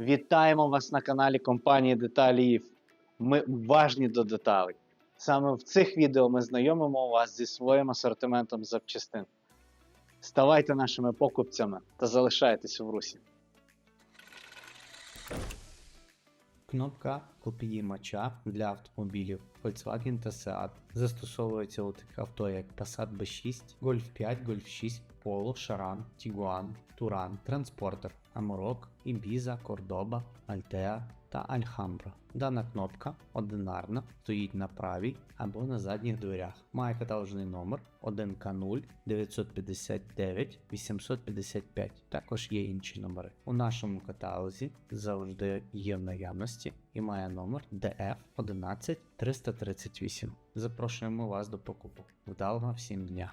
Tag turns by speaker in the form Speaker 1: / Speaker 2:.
Speaker 1: Вітаємо вас на каналі компанії Деталіїв. Ми уважні до деталей. Саме в цих відео ми знайомимо вас зі своїм асортиментом запчастин. Ставайте нашими покупцями та залишайтесь в русі. Кнопка копіїмача для автомобілів Volkswagen та Seat застосовується у таких авто, як Passat B6, Golf 5, Golf 6, Polo, Charan, Tiguan, Touran, Transporter, Amarok, Ibiza, Cordoba, Altea та Alhambra. Дана кнопка одинарна, стоїть на правій або на задніх дверях. Має каталожний номер 1К0 959 855. Також є інші номери. У нашому каталозі завжди є в наявності і має номер DF 11338. Запрошуємо вас до покупок. Вдалого всім дня!